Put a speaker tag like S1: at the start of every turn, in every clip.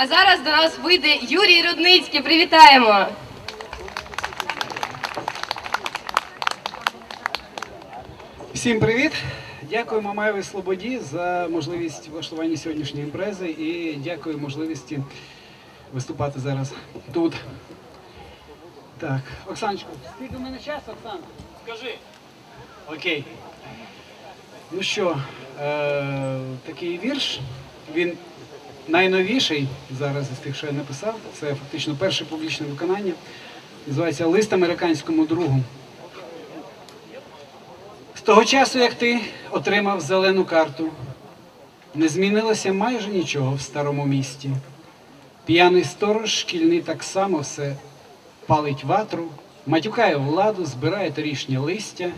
S1: А зараз до нас вийде Юрій Рудницький. Привітаємо!
S2: Всім привіт! Дякуємо Мамаєвій Слободі за можливість влаштування сьогоднішньої імпрези і дякую можливості виступати зараз тут. Так, Оксаночко, скільки в мене час, Оксан? Скажи. Окей. Ну що, е- такий вірш, він найновіший зараз із тих, що я написав. Це фактично перше публічне виконання. Називається Лист американському другу. З того часу, як ти отримав зелену карту, не змінилося майже нічого в старому місті. П'яний сторож шкільний так само все палить ватру, матюкає владу, збирає торішнє листя.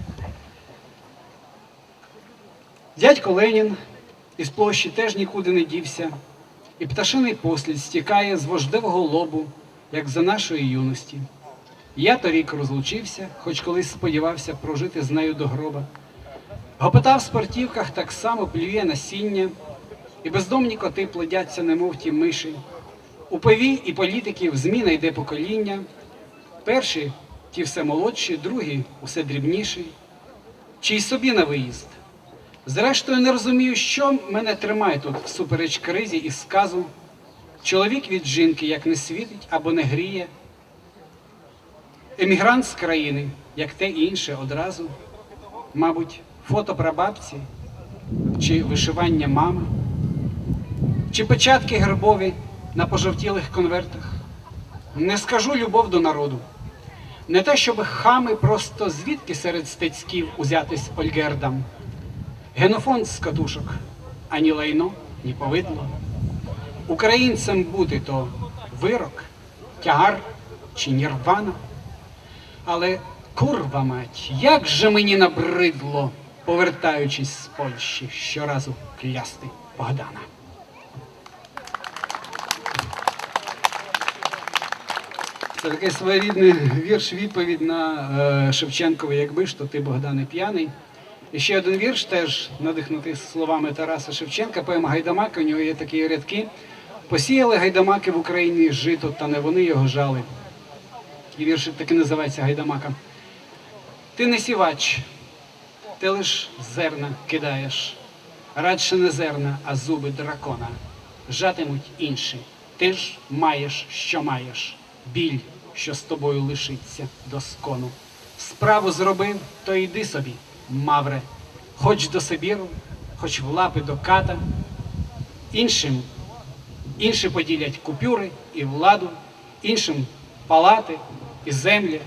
S2: Дядько Ленін із площі теж нікуди не дівся, і пташиний послід стікає з вождевого лобу, як за нашої юності. Я торік розлучився, хоч колись сподівався прожити з нею до гроба. Гопота в спортівках так само плює насіння, і бездомні коти плодяться, немов ті миші. У пиві і політиків зміна йде покоління. Перші ті все молодші, другі усе дрібніші, чи й собі на виїзд. Зрештою, не розумію, що мене тримає тут всупереч кризі і сказу. Чоловік від жінки як не світить або не гріє. Емігрант з країни, як те інше одразу, мабуть, фото прабабці, чи вишивання мами, чи печатки гербові на пожовтілих конвертах. Не скажу любов до народу. Не те, щоб хами просто звідки серед стецьків узятись ольгердам. Генофонд з катушок, ані лайно, ні повидло. Українцем бути то вирок, тягар чи нірвана. Але курва мать, як же мені набридло, повертаючись з Польщі, щоразу клясти Богдана. Це такий своєрідний вірш відповідь на е, Шевченкове, якби ж то ти Богдане п'яний. І ще один вірш, теж надихнутий словами Тараса Шевченка, поема Гайдамаки, у нього є такі рядки. Посіяли гайдамаки в Україні жито, та не вони його жали. І віршик таки називається Гайдамака. Ти не сівач, ти лиш зерна кидаєш. Радше не зерна, а зуби дракона. Жатимуть інші. Ти ж маєш, що маєш, біль, що з тобою лишиться до скону. Справу зробив, то йди собі, мавре, хоч до Сибіру, хоч в лапи до ката. Іншим Інші поділять купюри і владу, іншим палати і землі.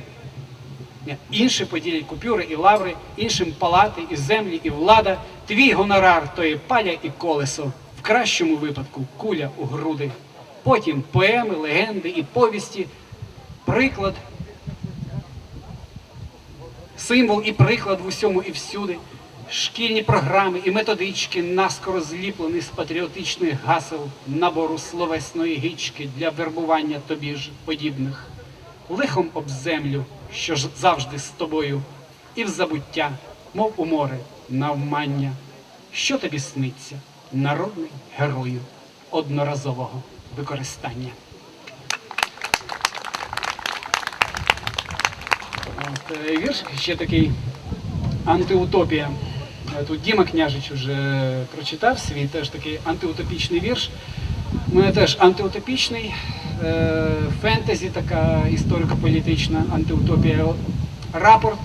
S2: Ні, Інші поділять купюри і лаври, іншим палати і землі, і влада. Твій гонорар то є паля і колесо, в кращому випадку куля у груди. Потім поеми, легенди і повісті, приклад, символ і приклад в усьому і всюди. Шкільні програми і методички наскоро зліплені з патріотичних гасел набору словесної гічки для вербування тобі ж подібних, лихом об землю, що ж завжди з тобою, і в забуття, мов у море, навмання. Що тобі сниться, народний герою одноразового використання? От, ще такий антиутопія. Тут Діма Княжич вже прочитав свій теж такий антиутопічний вірш. У мене теж антиутопічний е, фентезі, така історико-політична антиутопія. Рапорт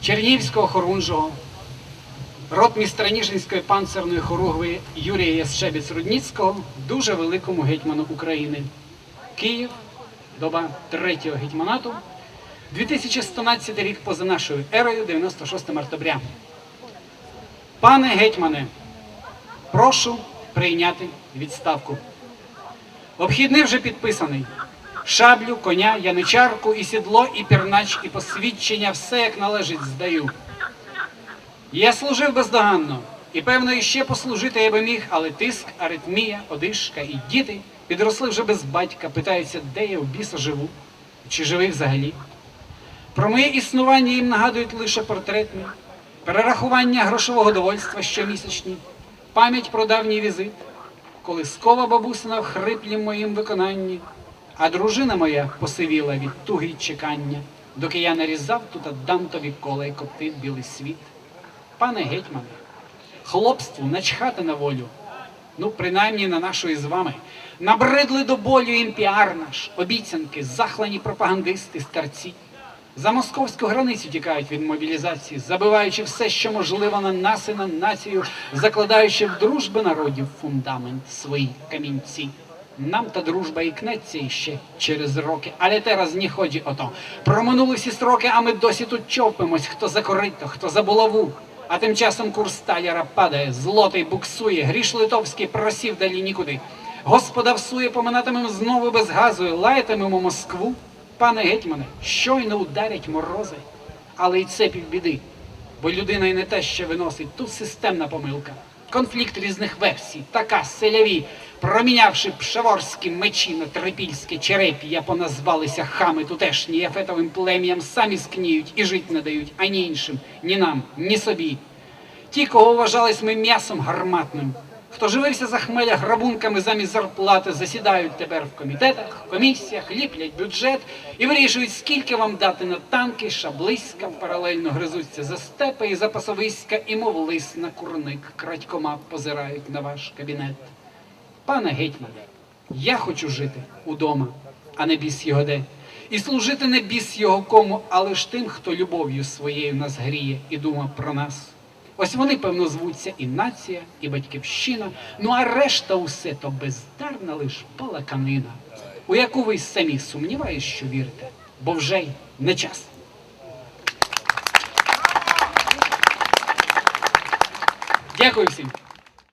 S2: Чернігівського хорунжого, ротмістра Ніжинської панцерної хоругви Юрія Ящебіць Рудніцького, дуже великому гетьману України. Київ, доба третього гетьманату. 2112 рік поза нашою ерою, 96 мартабря. Пане гетьмане, прошу прийняти відставку. Обхідний вже підписаний. Шаблю, коня, яничарку, і сідло, і пірнач, і посвідчення, все як належить здаю. Я служив бездоганно, і певно іще послужити я би міг, але тиск, аритмія, одишка і діти підросли вже без батька, питаються, де я в біса живу, чи живий взагалі. Про моє існування їм нагадують лише портрет мій, перерахування грошового довольства щомісячні, пам'ять про давній візит, колискова бабусина в хриплім моїм виконанні, а дружина моя посивіла від туги й чекання, доки я нарізав тут дантові кола й білий світ. Пане гетьмане, хлопству начхати на волю, ну, принаймні на нашу із вами. Набридли до болю їм піар наш, обіцянки, захлані пропагандисти, старці. За московську границю тікають від мобілізації, забиваючи все, що можливо на нас і на націю, закладаючи в дружби народів фундамент свої камінці. Нам та дружба і кнеться іще через роки, але teraz не ході ото. Проминули всі строки, а ми досі тут човпимось, хто за корито, хто за булаву. А тим часом курс таляра падає, злотий буксує, гріш литовський просів далі нікуди. Господа всує, поминатимем знову без газу, лаятимемо Москву. Пане гетьмане, щойно ударять морози, але й це півбіди. Бо людина і не те, що виносить, тут системна помилка. Конфлікт різних версій, така селяві, промінявши пшеворські мечі на трипільське череп'я, поназвалися хами тутешні, яфетовим плем'ям самі скніють і жить не дають ані іншим, ні нам, ні собі. Ті, кого вважались ми м'ясом гарматним, хто живився за хмеля грабунками замість зарплати, засідають тепер в комітетах, комісіях, ліплять бюджет і вирішують, скільки вам дати на танки, шаблиська, паралельно гризуться за степи і за пасовиська, і мов лис на курник крадькома позирають на ваш кабінет. Пане гетьмане, я хочу жити удома, а не біс його де. І служити не біс його кому, а лиш тим, хто любов'ю своєю нас гріє і дума про нас. Ось вони, певно, звуться і нація, і батьківщина, ну а решта усе то бездарна лиш балаканина, у яку ви самі сумніваєш, що вірите, бо вже й не час. Дякую всім.